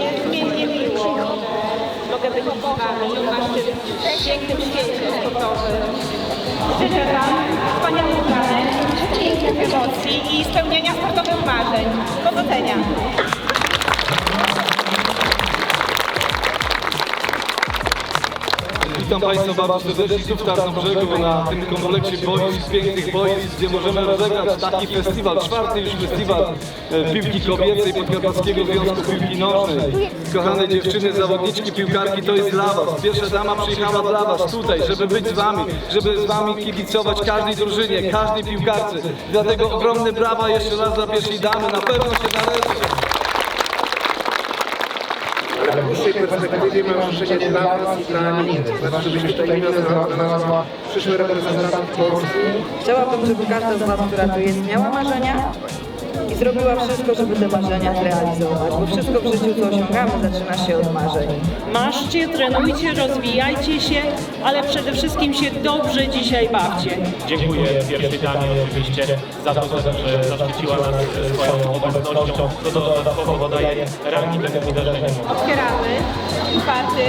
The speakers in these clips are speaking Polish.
niezmiennie mi cicho. Mogę być kochany w naszym pięknym świecie sportowym. Życzę Wam wspaniałych danych, pięknych emocji i spełnienia sportowych marzeń. Powodzenia! Witam Państwa bardzo serdecznie w Tarnobrzegu na tym kompleksie boisk, pięknych boisk, gdzie możemy rozegrać taki festiwal, czwarty już festiwal e, piłki kobiecej Podkarpackiego Związku Piłki Nożnej. Kochane dziewczyny, zawodniczki, piłkarki, to jest dla Was. Pierwsza dama przyjechała dla Was tutaj, żeby być z Wami, żeby z Wami kibicować każdej drużynie, każdej piłkarce. Dlatego ogromne brawa jeszcze raz dla pierwszej damy, na pewno się należy. Ale w dłuższej perspektywie mam życzenie dla nas i dla innych. Znaczy, tutaj imię znalazła przyszły reprezentant Polski. Chciałabym, żeby każda z Was, która tu jest, miała marzenia zrobiła wszystko, żeby te marzenia zrealizować, bo wszystko w życiu, co osiągamy, zaczyna się od marzeń. Maszcie, trenujcie, rozwijajcie się, ale przede wszystkim się dobrze dzisiaj bawcie. Dziękuję pierwszej damie oczywiście za to, że zaszczyciła nas swoją obecnością. To dodatkowo dodaje rangi temu wydarzeniu. Otwieramy czwarty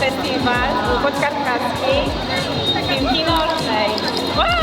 festiwal podkarpackiej piłki nożnej. Wow!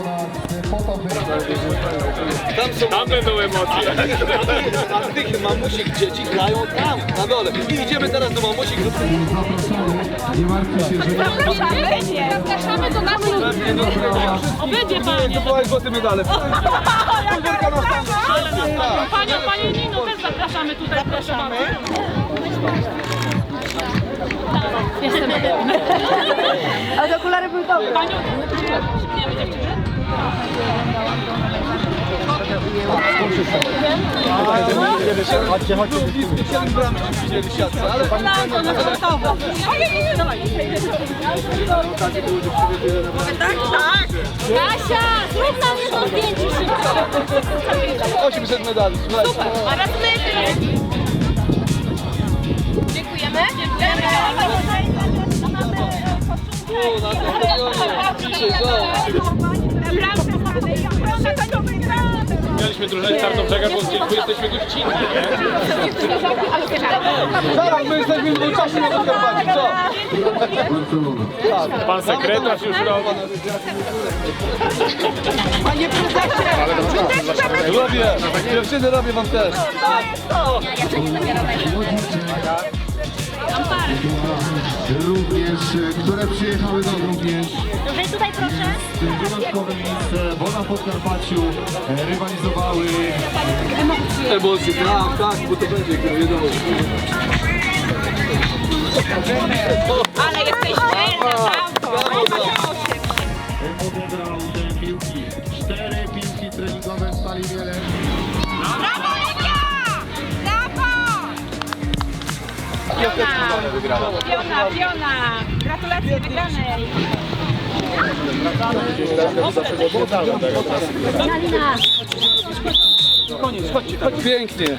Tam są Tam będą emocje. A tych mamusik dzieci grają tam, na dole. I idziemy teraz do mamusik. Zapraszamy. Nie martwcie się, że Zapraszamy, zapraszamy do nas. Obędzie panie, Kupować złote medale. panią, panią Nino też zapraszamy tutaj, zapraszamy. Ale okulary były dobre. Panią, Był bliski 7 bram widzieli w siatce, ale pani to na sportowo. Kasia, zrób nam jedno zdjęcie szybko. 800 medali. Super. A raz my. Dziękujemy. Dziękujemy. Na. Pisze, Mieliśmy drużynę Tarnobrzega, bo z jesteśmy gościnni, nie? Zaraz, my jesteśmy dwucześnie na Podkarpaciu, co? Pan sekretarz już robi. Robię. Dziewczyny robię wam też. Również, które przyjechały do również Tutaj proszę. dodatkowe miejsce, bo na Podkarpaciu e, rywalizowały Emocje, tak, tak, bo to będzie, wiadomo. Ale Fiona, Fiona! Gratulacje wygranej! Koniec, chodźcie, chodź. Pięknie.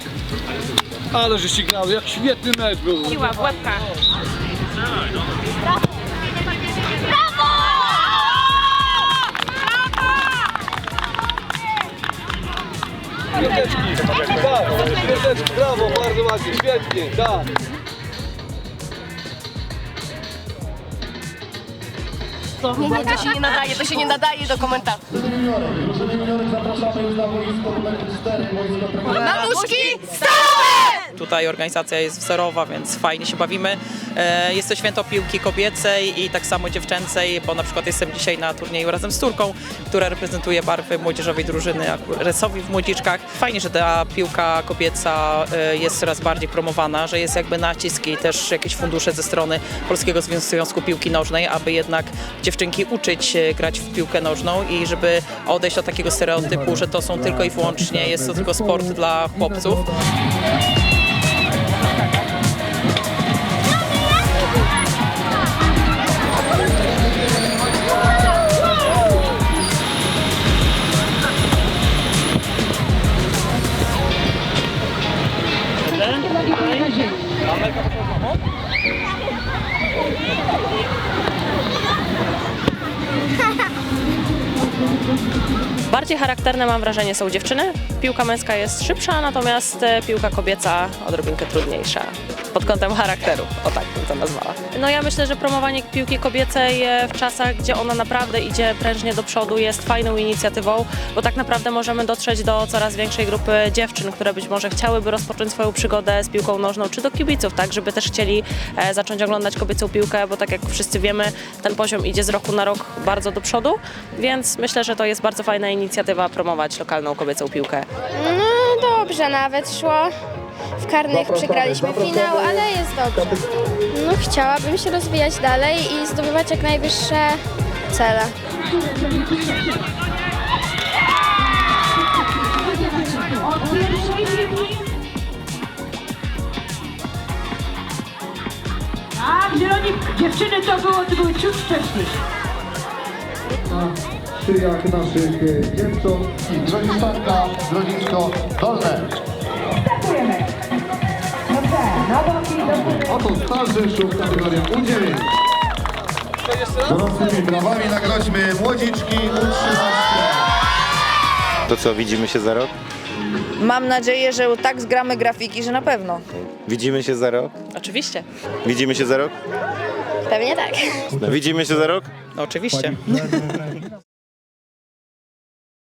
Ale żeście grały, jak świetny mecz był. Siła w łapkach. Piąteczki. Tak, piąteczki, brawo, bardzo ładnie, świetnie, tak. Nie, nie, to się nie nadaje, to się nie nadaje do komentarzy. Drużyny juniorek. Drużyny juniorek zapraszamy już na boisko numer 4, boisko treningowe. Mamuszki, stałe! Tutaj organizacja jest wzorowa, więc fajnie się bawimy. E, Jest to święto piłki kobiecej i tak samo dziewczęcej, bo na przykład jestem dzisiaj na turnieju razem z Turką, która reprezentuje barwy młodzieżowej drużyny Resowi w Młodziczkach. Fajnie, że ta piłka kobieca e, jest coraz bardziej promowana, że jest jakby nacisk i też jakieś fundusze ze strony Polskiego Związku Piłki Nożnej, aby jednak dziewczynki uczyć grać w piłkę nożną i żeby odejść od takiego stereotypu, że to są tylko i wyłącznie, jest to tylko sport dla chłopców. Bardziej charakterne mam wrażenie są dziewczyny. Piłka męska jest szybsza, natomiast e, piłka kobieca odrobinkę trudniejsza pod kątem charakteru, o tak bym to nazwała. No ja myślę, że promowanie piłki kobiecej e, w czasach, gdzie ona naprawdę idzie prężnie do przodu jest fajną inicjatywą, bo tak naprawdę możemy dotrzeć do coraz większej grupy dziewczyn, które być może chciałyby rozpocząć swoją przygodę z piłką nożną, czy do kibiców, tak, żeby też chcieli e, zacząć oglądać kobiecą piłkę, bo tak jak wszyscy wiemy, ten poziom idzie z roku na rok bardzo do przodu, więc myślę, że to jest bardzo fajna inicjatywa promować lokalną kobiecą piłkę. No dobrze nawet szło. W karnych przegraliśmy finał, ale jest dobrze. No chciałabym się rozwijać dalej i zdobywać jak najwyższe cele. A, zieloni dziewczyny to było, to były ciut wcześniej. W szyjach naszych e, dziewcząt i Grodzistarka, Grodzisko Dolne. Startujemy. Oto Stal Rzeszów, kategoria U9. Gorącymi brawami nagrodźmy młodziczki U13. To co, widzimy się za rok? Mam nadzieję, że tak zgramy grafiki, że na pewno. Widzimy się za rok? Oczywiście, Widzimy się za rok? Pewnie tak. Widzimy się za rok? oczywiście.